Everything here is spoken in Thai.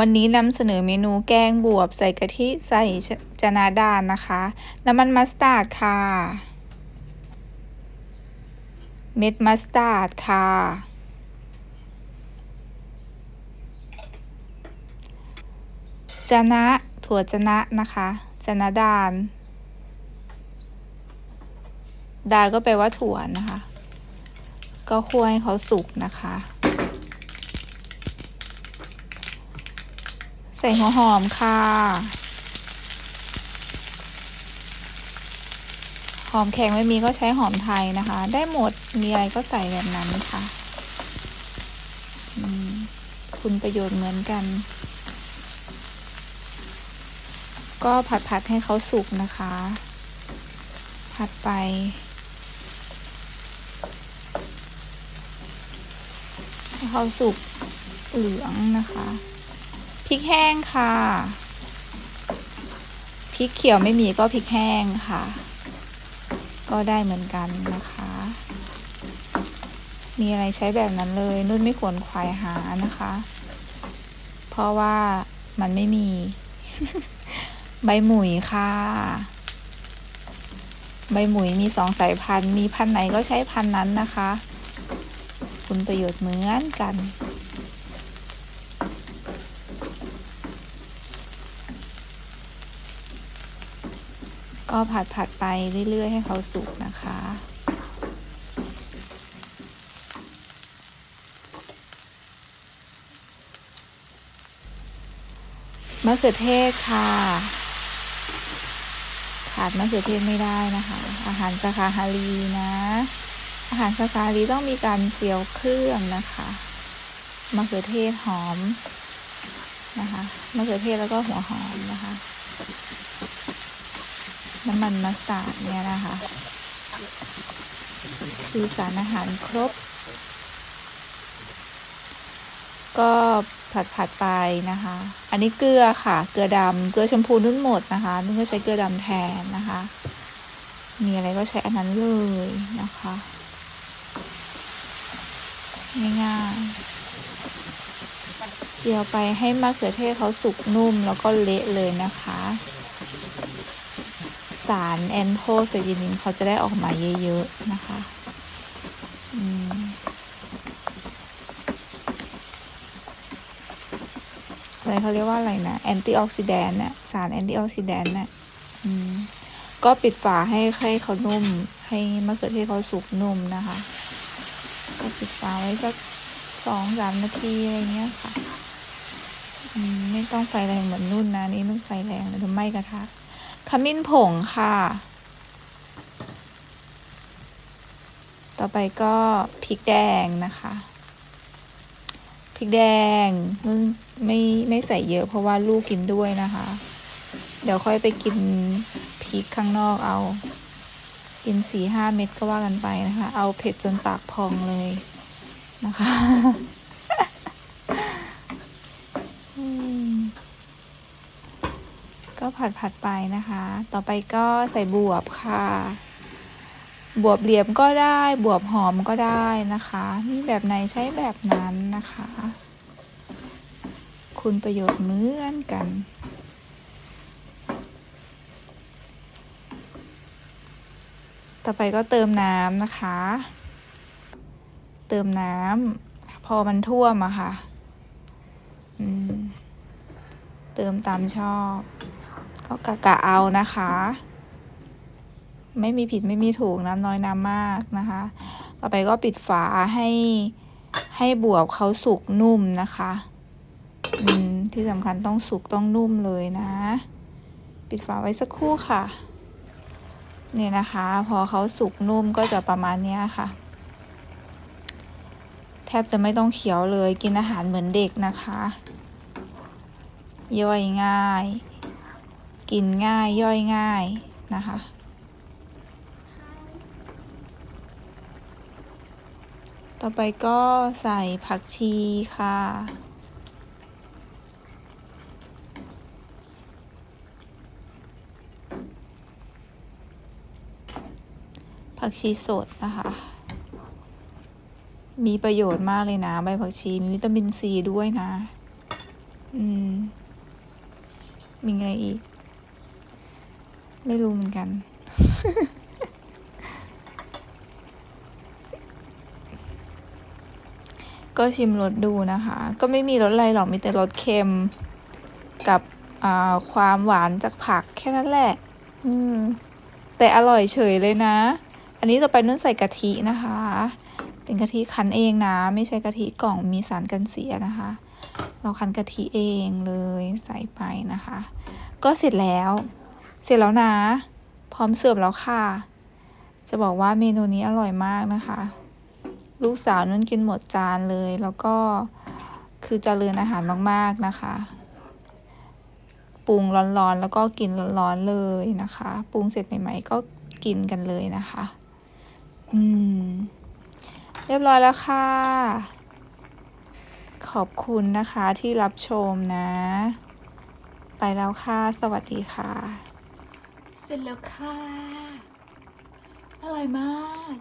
วันนี้นำเสนอเมนูแกงบวบใส่กะทิใส่จนาดานนะคะ น้ำมันมัสตาร์ดค่ะ เม็ดมัสตาร์ดค่ะ จนะถั่วจนะนะคะจนะดาน ดานก็แปลว่าถั่วนะคะ ก็คั่วให้เขาสุกนะคะ ส่หัวหอมค่ะ หอมแข็งไม่มีก็ใช้หอมไทยนะคะ ได้หมดมีอะไรก็ใส่แบบนั้นค่ะคุณประโยชน์เหมือนกัน ก็ผัดผัดๆให้เขาสุกนะคะ ผัดไปให้เขาสุกเหลืองนะคะ พริกแห้งค่ะ พริกเขียวไม่มีก็พริกแห้งค่ะ ก็ได้เหมือนกันนะคะ มีอะไรใช้แบบนั้นเลย นุ่นไม่ควรควายหานะคะ เพราะว่ามันไม่มี ใบหมุยค่ะ ใบหมุยมีสองสายพันธุ์ มีพันธุ์ไหนก็ใช้พันธุ์นั้นนะคะ คุณประโยชน์เหมือนกัน ก็ผัดผัดไปเรื่อย ๆ ให้เขาสุกนะคะ มะเขือเทศค่ะ ขาดมะเขือเทศไม่ได้นะคะ อาหารสาขาฮารีนะ อาหารสาขาฮารีต้องมีการเจียวเครื่องนะคะมะเขือเทศหอมนะคะมะเขือเทศแล้วก็หัวหอม น้ำมันมัสตาร์ดเนี่ยนะคะคือสารอาหารครบ ก็ผัดผัดๆไปนะคะ อันนี้เกลือค่ะ เกลือดำเกลือชมพูนุ่นหมดนะคะนุ่นก็ใช้เกลือดำแทนนะคะ มีอะไรก็ใช้อันนั้นเลยนะคะ ง่ายๆเจียวไปให้มะเขือเทศเขาสุกนุ่มแล้วก็เละเลยนะคะ สารแอนโทไซยานินเขาจะได้ออกมาเยอะๆนะคะอะไรเขาเรียกว่าอะไรนะแอนตี้ออกซิแดนต์น่ะสารแอนตี้ออกซิแดนต์น่ะก็ปิดฝาให้ให้เขานุ่ม ให้มะเขือเทศเขาสุกนุ่มนะคะ ก็ปิดฝาไว้สักสองสามนาทีอะไรเงี้ยค่ะไม่ต้องไฟแรงเหมือนนุ่นนะนี่นุ่นไฟแรงเลยทำไหม้กระทะ ขมิ้นผงค่ะ ต่อไปก็พริกแดงนะคะพริกแดงไม่ไม่ใส่เยอะเพราะว่าลูกกินด้วยนะคะ เดี๋ยวค่อยไปกินพริกข้างนอกเอา กินสี่ห้าเม็ดก็ว่ากันไปนะคะ เอาเผ็ดจนปากพองเลยนะคะ อืม ก็ผัดผัดๆไปนะคะ ต่อไปก็ใส่บวบค่ะ บวบเหลี่ยมก็ได้ บวบหอมก็ได้นะคะ มีแบบไหนใช้แบบนั้นนะคะ คุณประโยชน์เหมือนกันต่อไปก็เติมน้ำนะคะ เติมน้ำพอมันท่วมอะค่ะเติมตามชอบ ก็กะกะเอานะคะ ไม่มีผิดไม่มีถูกน้ำน้อยน้ำมากนะคะ ต่อไปก็ปิดฝาให้ให้บวบเขาสุกนุ่มนะคะอืมที่สำคัญต้องสุกต้องนุ่มเลยนะ ปิดฝาไว้สักครู่ค่ะเนี่ยนะคะ พอเขาสุกนุ่มก็จะประมาณนี้ค่ะ แทบจะไม่ต้องเคี้ยวเลยกินอาหารเหมือนเด็กนะคะ ย่อยง่าย กินง่ายย่อยง่ายนะคะ ต่อไปก็ใส่ผักชีค่ะผักชีสดนะคะ มีประโยชน์มากเลยนะ ใบผักชีมีวิตามินซีด้วยนะ อืม มีอะไงอีก ไม่รู้เหมือนกัน ก็ชิมรสดูนะคะ ก็ไม่มีรสอะไรหรอก มีแต่รสเค็มกับความหวานจากผักแค่นั้นแหละ อืม แต่อร่อยเฉยเลยนะ อันนี้ต่อไปนุ่นใส่กะทินะคะ เป็นกะทิคั้นเองนะ ไม่ใช่กะทิกล่องมีสารกันเสียนะคะ เราคั้นกะทิเองเลยใส่ไปนะคะ ก็เสร็จแล้ว เสร็จแล้วนะ พร้อมเสิร์ฟแล้วค่ะ จะบอกว่าเมนูนี้อร่อยมากนะคะ ลูกสาวนุ่นกินหมดจานเลย แล้วก็คือเจริญอาหารมากๆนะคะ ปรุงร้อนๆแล้วก็กินร้อนๆเลยนะคะ ปรุงเสร็จใหม่ๆก็กินกันเลยนะคะ อืม เรียบร้อยแล้วค่ะ ขอบคุณนะคะที่รับชมนะ ไปแล้วค่ะ สวัสดีค่ะ เสร็จแล้วค่ะ อร่อยมาก